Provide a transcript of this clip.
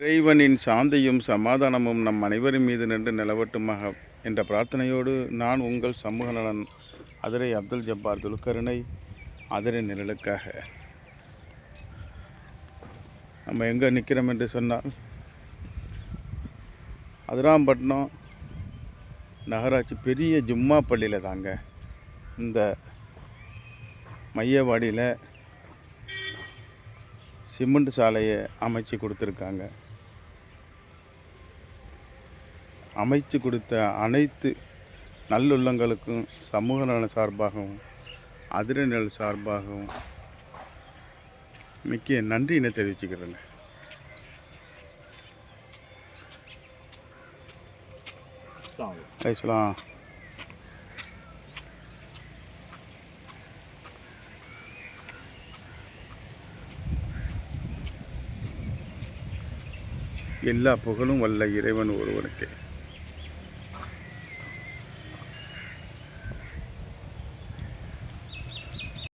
இறைவனின் சாந்தியும் சமாதானமும் நம் அனைவரின் மீது நின்று நிலவட்டுமாக என்ற பிரார்த்தனையோடு நான் உங்கள் சமூக நலன் அதிரை அப்துல் ஜப்பார் துல்கருணை அதிரை நிழலுக்காக. நம்ம எங்கே நிற்கிறோம் என்று சொன்னால் அதிராம்பட்டினம் நகராட்சி பெரிய ஜும்மா பள்ளியில் தாங்க. இந்த மையவாடியில் சிமெண்ட் சாலையை அமைச்சு கொடுத்துருக்காங்க. அமைச்சு கொடுத்த அனைத்து நல்லுள்ளங்களுக்கும் சமூக நலன் சார்பாகவும் அதிரநல் சார்பாகவும் மிக்க நன்றியினை தெரிவிச்சுக்கிறேங்க. பேசலாம் எல்லா புகழும் வல்ல இறைவன் ஒருவனுக்கே.